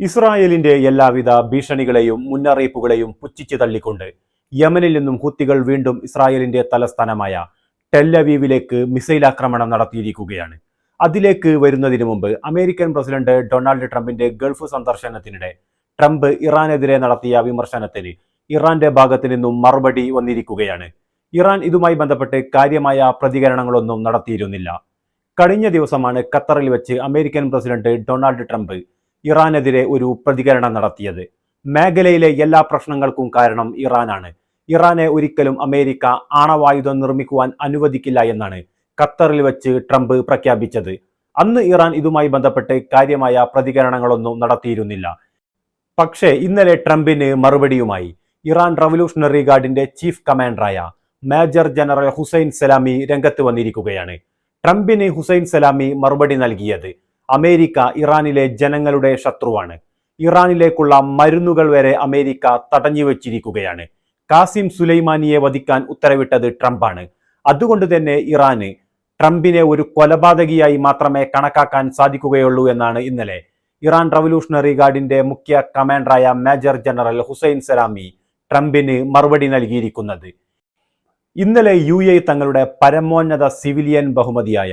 ഇസ്രായേലിന്റെ എല്ലാവിധ ഭീഷണികളെയും മുന്നറിയിപ്പുകളെയും പുച്ഛിച്ചു തള്ളിക്കൊണ്ട് യമനിൽ നിന്നും ഹുത്തികൾ വീണ്ടും ഇസ്രായേലിന്റെ തലസ്ഥാനമായ ടെല്ലവീവിലേക്ക് മിസൈൽ ആക്രമണം നടത്തിയിരിക്കുകയാണ്. അതിലേക്ക് വരുന്നതിന് മുമ്പ് അമേരിക്കൻ പ്രസിഡന്റ് ഡൊണാൾഡ് ട്രംപിന്റെ ഗൾഫ് സന്ദർശനത്തിനിടെ ട്രംപ് ഇറാനെതിരെ നടത്തിയ വിമർശനത്തിന് ഇറാന്റെ ഭാഗത്തു നിന്നും മറുപടി വന്നിരിക്കുകയാണ്. ഇറാൻ ഇതുമായി ബന്ധപ്പെട്ട് കാര്യമായ പ്രതികരണങ്ങളൊന്നും നടത്തിയിരുന്നില്ല. കഴിഞ്ഞ ദിവസമാണ് ഖത്തറിൽ വെച്ച് അമേരിക്കൻ പ്രസിഡന്റ് ഡൊണാൾഡ് ട്രംപ് ഇറാനെതിരെ ഒരു പ്രതികരണം നടത്തിയത്. മേഖലയിലെ എല്ലാ പ്രശ്നങ്ങൾക്കും കാരണം ഇറാനാണ്. ഇറാനെ ഒരിക്കലും അമേരിക്ക ആണവായുധം നിർമ്മിക്കുവാൻ അനുവദിക്കില്ല എന്നാണ് ഖത്തറിൽ വെച്ച് ട്രംപ് പ്രഖ്യാപിച്ചത്. അന്ന് ഇറാൻ ഇതുമായി ബന്ധപ്പെട്ട് കാര്യമായ പ്രതികരണങ്ങളൊന്നും നടത്തിയിരുന്നില്ല. പക്ഷേ ഇന്നലെ ട്രംപിന് മറുപടിയുമായി ഇറാൻ റവല്യൂഷണറി ഗാർഡിന്റെ ചീഫ് കമാൻഡറായ മേജർ ജനറൽ ഹുസൈൻ സലാമി രംഗത്ത് വന്നിരിക്കുകയാണ്. ട്രംപിന് ഹുസൈൻ സലാമി മറുപടി നൽകിയത് അമേരിക്ക ഇറാനിലെ ജനങ്ങളുടെ ശത്രുവാണ്. ഇറാനിലേക്കുള്ള മരുന്നുകൾ വരെ അമേരിക്ക തടഞ്ഞു വെച്ചിരിക്കുകയാണ്. കാസിം സുലൈമാനിയെ വധിക്കാൻ ഉത്തരവിട്ടത് ട്രംപാണ്. അതുകൊണ്ട് തന്നെ ഇറാന് ട്രംപിനെ ഒരു കൊലപാതകിയായി മാത്രമേ കണക്കാക്കാൻ സാധിക്കുകയുള്ളൂ എന്നാണ് ഇന്നലെ. ഇറാൻ റവല്യൂഷണറി ഗാർഡിന്റെ മുഖ്യ കമാൻഡറായ മേജർ ജനറൽ ഹുസൈൻ സലാമി ട്രംപിന് മറുപടി നൽകിയിരിക്കുന്നത്. ഇന്നലെ യു തങ്ങളുടെ പരമോന്നത സിവിലിയൻ ബഹുമതിയായ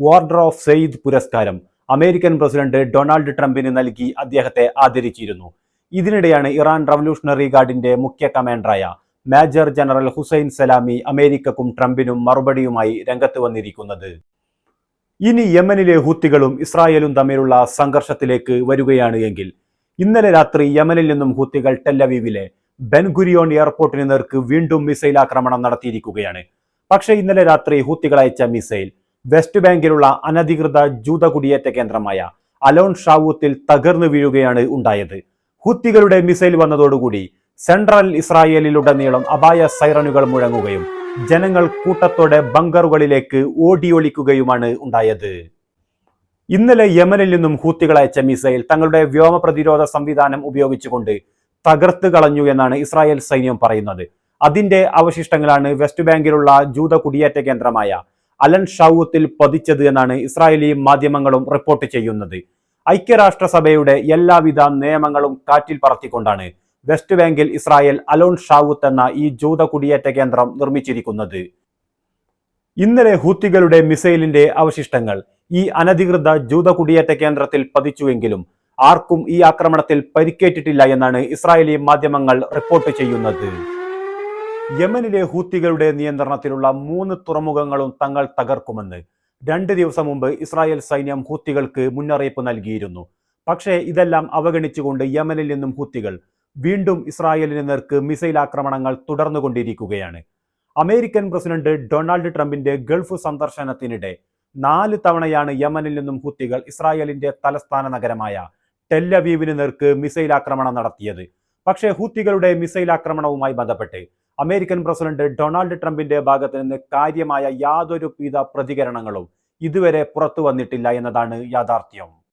വാർഡർ ഓഫ് സെയ്ദ് പുരസ്കാരം അമേരിക്കൻ പ്രസിഡന്റ് ഡൊണാൾഡ് ട്രംപിന് നൽകി അദ്ദേഹത്തെ ആദരിച്ചിരുന്നു. ഇതിനിടെയാണ് ഇറാൻ റവല്യൂഷണറി ഗാർഡിന്റെ മുഖ്യ കമാൻഡറായ മേജർ ജനറൽ ഹുസൈൻ സലാമി അമേരിക്കക്കും ട്രംപിനും മറുപടിയുമായി രംഗത്ത് വന്നിരിക്കുന്നത്. ഇനി യമനിലെ ഹൂത്തികളും ഇസ്രായേലും തമ്മിലുള്ള സംഘർഷത്തിലേക്ക് വരികയാണ് എങ്കിൽ ഇന്നലെ രാത്രി യമനിൽ നിന്നും ഹൂത്തികൾ ടെല്ലവീവിലെ ബെൻഗുരിയോൺ എയർപോർട്ടിന് നേർക്ക് വീണ്ടും മിസൈൽ ആക്രമണം നടത്തിയിരിക്കുകയാണ്. പക്ഷേ ഇന്നലെ രാത്രി ഹൂത്തികൾ അയച്ച മിസൈൽ വെസ്റ്റ് ബാങ്കിലുള്ള അനധികൃത ജൂത കുടിയേറ്റ കേന്ദ്രമായ അലോൺ ഷാവൂത്തിൽ തകർന്നു വീഴുകയാണ് ഉണ്ടായത്. ഹുത്തികളുടെ മിസൈൽ വന്നതോടുകൂടി സെൻട്രൽ ഇസ്രായേലിലുടനീളം അപായ സൈറനുകൾ മുഴങ്ങുകയും ജനങ്ങൾ കൂട്ടത്തോടെ ബങ്കറുകളിലേക്ക് ഓടിയൊളിക്കുകയുമാണ് ഉണ്ടായത്. ഇന്നലെ യമനിൽ നിന്നും ഹൂത്തികൾ അയച്ച മിസൈൽ തങ്ങളുടെ വ്യോമ പ്രതിരോധ സംവിധാനം ഉപയോഗിച്ചുകൊണ്ട് തകർത്ത് കളഞ്ഞു എന്നാണ് ഇസ്രായേൽ സൈന്യം പറയുന്നത്. അതിന്റെ അവശിഷ്ടങ്ങളാണ് വെസ്റ്റ് ബാങ്കിലുള്ള ജൂത കുടിയേറ്റ കേന്ദ്രമായ അലൻ ഷൗത്തിൽ പതിച്ചത് എന്നാണ് ഇസ്രായേലി മാധ്യമങ്ങളും റിപ്പോർട്ട് ചെയ്യുന്നത്. ഐക്യരാഷ്ട്രസഭയുടെ എല്ലാവിധ നിയമങ്ങളും കാറ്റിൽ പറത്തിക്കൊണ്ടാണ് വെസ്റ്റ് ബാങ്കിൽ ഇസ്രായേൽ അലോൺ ഷാവൂത്ത് എന്ന ഈ ജൂത കുടിയേറ്റ കേന്ദ്രം നിർമ്മിച്ചിരിക്കുന്നത്. ഇന്നലെ ഹൂത്തികളുടെ മിസൈലിന്റെ അവശിഷ്ടങ്ങൾ ഈ അനധികൃത ജൂത കുടിയേറ്റ കേന്ദ്രത്തിൽ പതിച്ചുവെങ്കിലും ആർക്കും ഈ ആക്രമണത്തിൽ പരിക്കേറ്റിട്ടില്ല എന്നാണ് ഇസ്രായേലി മാധ്യമങ്ങൾ റിപ്പോർട്ട് ചെയ്യുന്നത്. യമനിലെ ഹൂത്തികളുടെ നിയന്ത്രണത്തിലുള്ള മൂന്ന് തുറമുഖങ്ങളും തങ്ങൾ തകർക്കുമെന്ന് രണ്ട് ദിവസം മുമ്പ് ഇസ്രായേൽ സൈന്യം ഹൂത്തികൾക്ക് മുന്നറിയിപ്പ് നൽകിയിരുന്നു. പക്ഷേ ഇതെല്ലാം അവഗണിച്ചുകൊണ്ട് യമനിൽ നിന്നും ഹൂത്തികൾ വീണ്ടും ഇസ്രായേലിന് നേർക്ക് മിസൈൽ ആക്രമണങ്ങൾ തുടർന്നുകൊണ്ടിരിക്കുകയാണ്. അമേരിക്കൻ പ്രസിഡന്റ് ഡൊണാൾഡ് ട്രംപിന്റെ ഗൾഫ് സന്ദർശനത്തിനിടെ നാല് തവണയാണ് യമനിൽ നിന്നും ഹൂത്തികൾ ഇസ്രായേലിന്റെ തലസ്ഥാന നഗരമായ ടെല്ലവീവിന് നേർക്ക് മിസൈൽ ആക്രമണം നടത്തിയത്. പക്ഷേ ഹൂത്തികളുടെ മിസൈൽ ആക്രമണവുമായി ബന്ധപ്പെട്ട് അമേരിക്കൻ പ്രസിഡന്റ് ഡൊണാൾഡ് ട്രംപിന്റെ ഭാഗത്ത് നിന്ന് കാര്യമായ യാതൊരു വിധ പ്രതികരണങ്ങളും ഇതുവരെ പുറത്തു വന്നിട്ടില്ല എന്നതാണ് യാഥാർത്ഥ്യം.